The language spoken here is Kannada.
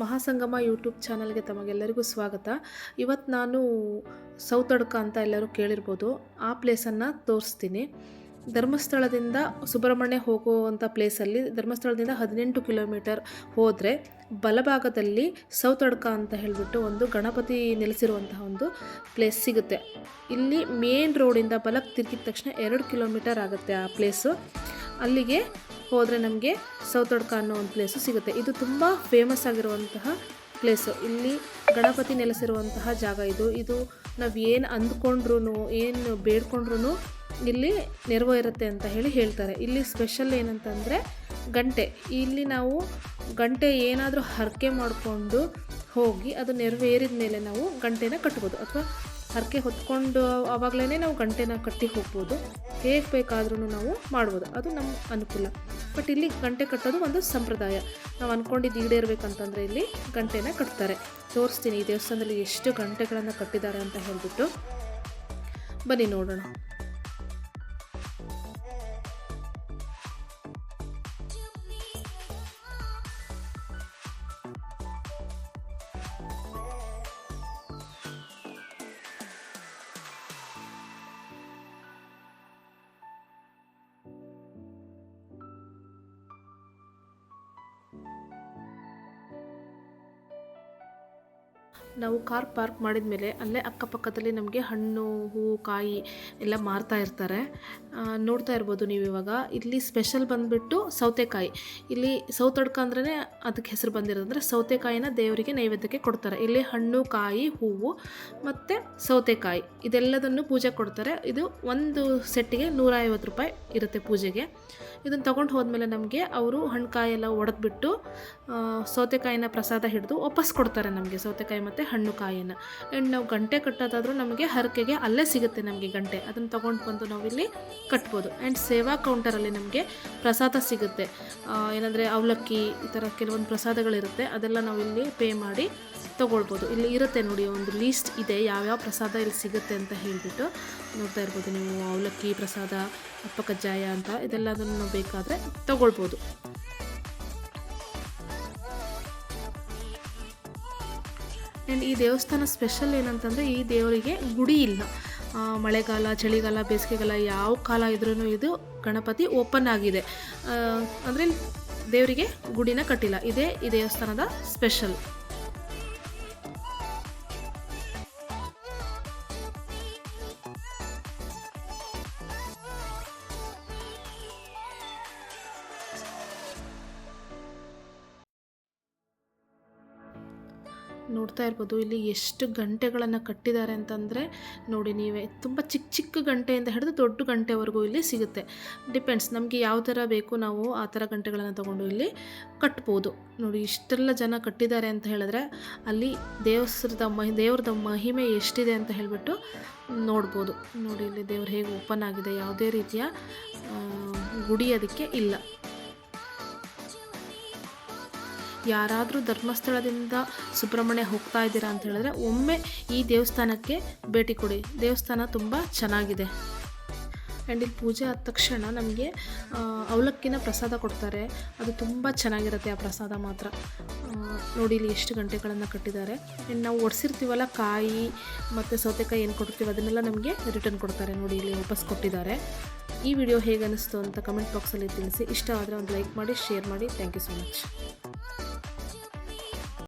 ಮಹಾಸಂಗಮ ಯೂಟ್ಯೂಬ್ ಚಾನಲ್ಗೆ ತಮಗೆಲ್ಲರಿಗೂ ಸ್ವಾಗತ. ಇವತ್ತು ನಾನು ಸೌತಡ್ಕ ಅಂತ ಎಲ್ಲರೂ ಕೇಳಿರ್ಬೋದು. ಆ ಪ್ಲೇಸನ್ನು ತೋರಿಸ್ತೀನಿ. ಧರ್ಮಸ್ಥಳದಿಂದ ಸುಬ್ರಹ್ಮಣ್ಯ ಹೋಗುವಂಥ ಪ್ಲೇಸಲ್ಲಿ ಧರ್ಮಸ್ಥಳದಿಂದ ಹದಿನೆಂಟು ಕಿಲೋಮೀಟರ್ ಹೋದರೆ ಬಲಭಾಗದಲ್ಲಿ ಸೌತಡ್ಕ ಅಂತ ಹೇಳಿಬಿಟ್ಟು ಒಂದು ಗಣಪತಿ ನೆಲೆಸಿರುವಂತಹ ಒಂದು ಪ್ಲೇಸ್ ಸಿಗುತ್ತೆ. ಇಲ್ಲಿ ಮೇನ್ ರೋಡಿಂದ ಬಲಕ್ಕೆ ತಿರುಗಿದ ತಕ್ಷಣ ಎರಡು ಕಿಲೋಮೀಟರ್ ಆಗುತ್ತೆ ಆ ಪ್ಲೇಸು. ಅಲ್ಲಿಗೆ ಹೋದರೆ ನಮಗೆ ಸೌತಡ್ಕ ಅನ್ನೋ ಒಂದು ಪ್ಲೇಸು ಸಿಗುತ್ತೆ. ಇದು ತುಂಬ ಫೇಮಸ್ ಆಗಿರುವಂತಹ ಪ್ಲೇಸು ಇಲ್ಲಿ ಗಣಪತಿ ನೆಲೆಸಿರುವಂತಹ ಜಾಗ ಇದು. ಇದು ನಾವು ಏನು ಅಂದ್ಕೊಂಡ್ರೂ ಏನು ಬೇಡ್ಕೊಂಡ್ರೂ ಇಲ್ಲಿ ನೆರವೇರುತ್ತೆ ಅಂತ ಹೇಳಿ ಹೇಳ್ತಾರೆ. ಇಲ್ಲಿ ಸ್ಪೆಷಲ್ ಏನಂತಂದರೆ ಗಂಟೆ. ಇಲ್ಲಿ ನಾವು ಗಂಟೆ ಏನಾದರೂ ಹರಕೆ ಮಾಡಿಕೊಂಡು ಹೋಗಿ ಅದು ನೆರವೇರಿದ ಮೇಲೆ ನಾವು ಗಂಟೆನ ಕಟ್ಬೋದು. ಅಥವಾ ಹರಕೆ ಹೊತ್ಕೊಂಡು ಆವಾಗಲೇ ನಾವು ಗಂಟೆನ ಕಟ್ಟಿ ಹೋಗ್ಬೋದು. ಹೇಗೆ ಬೇಕಾದ್ರೂ ನಾವು ಮಾಡ್ಬೋದು. ಅದು ನಮ್ಮ ಅನುಕೂಲ. ಬಟ್ ಇಲ್ಲಿ ಗಂಟೆ ಕಟ್ಟೋದು ಒಂದು ಸಂಪ್ರದಾಯ. ನಾವು ಅಂದ್ಕೊಂಡಿದ್ದು ಈಡೇರ್ಬೇಕಂತಂದರೆ ಇಲ್ಲಿ ಗಂಟೆನ ಕಟ್ತಾರೆ. ತೋರಿಸ್ತೀನಿ ಈ ದೇವಸ್ಥಾನದಲ್ಲಿ ಎಷ್ಟು ಗಂಟೆಗಳನ್ನು ಕಟ್ಟಿದ್ದಾರೆ ಅಂತ ಹೇಳಿಬಿಟ್ಟು. ಬನ್ನಿ ನೋಡೋಣ. ನಾವು ಕಾರ್ ಪಾರ್ಕ್ ಮಾಡಿದ ಮೇಲೆ ಅಲ್ಲೇ ಅಕ್ಕಪಕ್ಕದಲ್ಲಿ ನಮಗೆ ಹಣ್ಣು ಹೂವು ಕಾಯಿ ಎಲ್ಲ ಮಾರ್ತಾ ಇರ್ತಾರೆ. ನೋಡ್ತಾ ಇರ್ಬೋದು ನೀವು ಇವಾಗ. ಇಲ್ಲಿ ಸ್ಪೆಷಲ್ ಬಂದುಬಿಟ್ಟು ಸೌತೆಕಾಯಿ. ಇಲ್ಲಿ ಸೌತಡ್ಕ ಅಂದ್ರೆ ಅದಕ್ಕೆ ಹೆಸರು ಬಂದಿರೋದಂದರೆ ಸೌತೆಕಾಯಿನ ದೇವರಿಗೆ ನೈವೇದ್ಯಕ್ಕೆ ಕೊಡ್ತಾರೆ. ಇಲ್ಲಿ ಹಣ್ಣು, ಕಾಯಿ, ಹೂವು ಮತ್ತು ಸೌತೆಕಾಯಿ. ಇದೆಲ್ಲದನ್ನು ಪೂಜೆ ಕೊಡ್ತಾರೆ. ಇದು ಒಂದು ಸೆಟ್ಟಿಗೆ ನೂರ ಐವತ್ತು ರೂಪಾಯಿ ಇರುತ್ತೆ ಪೂಜೆಗೆ. ಇದನ್ನು ತೊಗೊಂಡು ಹೋದ್ಮೇಲೆ ನಮಗೆ ಅವರು ಹಣ್ಣು ಕಾಯಿ ಎಲ್ಲ ಒಡೆದ್ಬಿಟ್ಟು ಸೌತೆಕಾಯಿನ ಪ್ರಸಾದ ಹಿಡಿದು ವಾಪಸ್ ಕೊಡ್ತಾರೆ ನಮಗೆ ಸೌತೆಕಾಯಿ ಮತ್ತು ಹಣ್ಣು ಕಾಯನ್ನು ಆ್ಯಂಡ್ ನಾವು ಗಂಟೆ ಕಟ್ಟೋದಾದರೂ ನಮಗೆ ಹರಕೆಗೆ ಅಲ್ಲೇ ಸಿಗುತ್ತೆ ನಮಗೆ ಗಂಟೆ. ಅದನ್ನು ತೊಗೊಂಡು ಬಂದು ನಾವಿಲ್ಲಿ ಕಟ್ಬೋದು. ಆ್ಯಂಡ್ ಸೇವಾ ಕೌಂಟರಲ್ಲಿ ನಮಗೆ ಪ್ರಸಾದ ಸಿಗುತ್ತೆ. ಏನಂದರೆ ಅವಲಕ್ಕಿ ಈ ಥರ ಕೆಲವೊಂದು ಪ್ರಸಾದಗಳಿರುತ್ತೆ. ಅದೆಲ್ಲ ನಾವಿಲ್ಲಿ ಪೇ ಮಾಡಿ ತೊಗೊಳ್ಬೋದು. ಇಲ್ಲಿ ಇರುತ್ತೆ ನೋಡಿ, ಒಂದು ಲೀಸ್ಟ್ ಇದೆ ಯಾವ್ಯಾವ ಪ್ರಸಾದ ಇಲ್ಲಿ ಸಿಗುತ್ತೆ ಅಂತ ಹೇಳಿಬಿಟ್ಟು ನೋಡ್ತಾ ಇರ್ಬೋದು ನೀವು. ಅವಲಕ್ಕಿ ಪ್ರಸಾದ, ಅಪ್ಪ ಕಜ್ಜಾಯ ಅಂತ ಇದೆಲ್ಲದನ್ನು ಬೇಕಾದರೆ ತೊಗೊಳ್ಬೋದು. ಆ್ಯಂಡ್ ಈ ದೇವಸ್ಥಾನ ಸ್ಪೆಷಲ್ ಏನಂತಂದರೆ ಈ ದೇವರಿಗೆ ಗುಡಿ ಇಲ್ಲ. ಮಳೆಗಾಲ, ಚಳಿಗಾಲ, ಬೇಸಿಗೆಗಾಲ ಯಾವ ಕಾಲ ಇದ್ರೂ ಇದು ಗಣಪತಿ ಓಪನ್ ಆಗಿದೆ. ಅಂದರೆ ದೇವರಿಗೆ ಗುಡಿನ ಕಟ್ಟಿಲ್ಲ. ಇದೇ ಈ ದೇವಸ್ಥಾನದ ಸ್ಪೆಷಲ್. ನೋಡ್ತಾ ಇರ್ಬೋದು. ಇಲ್ಲಿ ಎಷ್ಟು ಗಂಟೆಗಳನ್ನು ಕಟ್ಟಿದ್ದಾರೆ ಅಂತಂದರೆ ನೋಡಿ ನೀವೇ, ತುಂಬ ಚಿಕ್ಕ ಚಿಕ್ಕ ಗಂಟೆಯಿಂದ ಹಿಡಿದು ದೊಡ್ಡ ಗಂಟೆವರೆಗೂ ಇಲ್ಲಿ ಸಿಗುತ್ತೆ. ಡಿಪೆಂಡ್ಸ್ ನಮಗೆ ಯಾವ ಥರ ಬೇಕು ನಾವು ಆ ಥರ ಗಂಟೆಗಳನ್ನು ತಗೊಂಡು ಇಲ್ಲಿ ಕಟ್ಬೋದು. ನೋಡಿ ಇಷ್ಟೆಲ್ಲ ಜನ ಕಟ್ಟಿದ್ದಾರೆ ಅಂತ ಹೇಳಿದ್ರೆ ಅಲ್ಲಿ ದೇವಸ್ರದ ಮಹಿ, ದೇವ್ರದ ಮಹಿಮೆ ಎಷ್ಟಿದೆ ಅಂತ ಹೇಳಿಬಿಟ್ಟು ನೋಡ್ಬೋದು. ನೋಡಿ ಇಲ್ಲಿ ದೇವ್ರು ಹೇಗೆ ಓಪನ್ ಆಗಿದೆ, ಯಾವುದೇ ರೀತಿಯ ಗುಡಿ ಅದಕ್ಕೆ ಇಲ್ಲ. ಯಾರಾದರೂ ಧರ್ಮಸ್ಥಳದಿಂದ ಸುಬ್ರಹ್ಮಣ್ಯ ಹೋಗ್ತಾ ಇದ್ದೀರಾ ಅಂತ ಹೇಳಿದ್ರೆ ಒಮ್ಮೆ ಈ ದೇವಸ್ಥಾನಕ್ಕೆ ಭೇಟಿ ಕೊಡಿ. ದೇವಸ್ಥಾನ ತುಂಬ ಚೆನ್ನಾಗಿದೆ. ಆ್ಯಂಡ್ ಇಲ್ಲಿ ಪೂಜೆ ಆದ ತಕ್ಷಣ ನಮಗೆ ಅವಲಕ್ಕಿನ ಪ್ರಸಾದ ಕೊಡ್ತಾರೆ. ಅದು ತುಂಬ ಚೆನ್ನಾಗಿರುತ್ತೆ ಆ ಪ್ರಸಾದ ಮಾತ್ರ. ನೋಡಿ ಇಲ್ಲಿ ಎಷ್ಟು ಗಂಟೆಗಳನ್ನು ಕಟ್ಟಿದ್ದಾರೆ. ಆ್ಯಂಡ್ ನಾವು ಒಡಿಸಿರ್ತೀವಲ್ಲ ಕಾಯಿ ಮತ್ತು ಸೌತೆಕಾಯಿ ಏನು ಕೊಡ್ತೀವಿ ಅದನ್ನೆಲ್ಲ ನಮಗೆ ರಿಟರ್ನ್ ಕೊಡ್ತಾರೆ. ನೋಡಿ ಇಲ್ಲಿ ವಾಪಸ್ ಕೊಟ್ಟಿದ್ದಾರೆ. ಈ ವಿಡಿಯೋ ಹೇಗೆ ಅನ್ನಿಸ್ತು ಅಂತ ಕಮೆಂಟ್ ಬಾಕ್ಸಲ್ಲಿ ತಿಳಿಸಿ. ಇಷ್ಟ ಆದರೆ ಒಂದು ಲೈಕ್ ಮಾಡಿ ಶೇರ್ ಮಾಡಿ. Thank you so much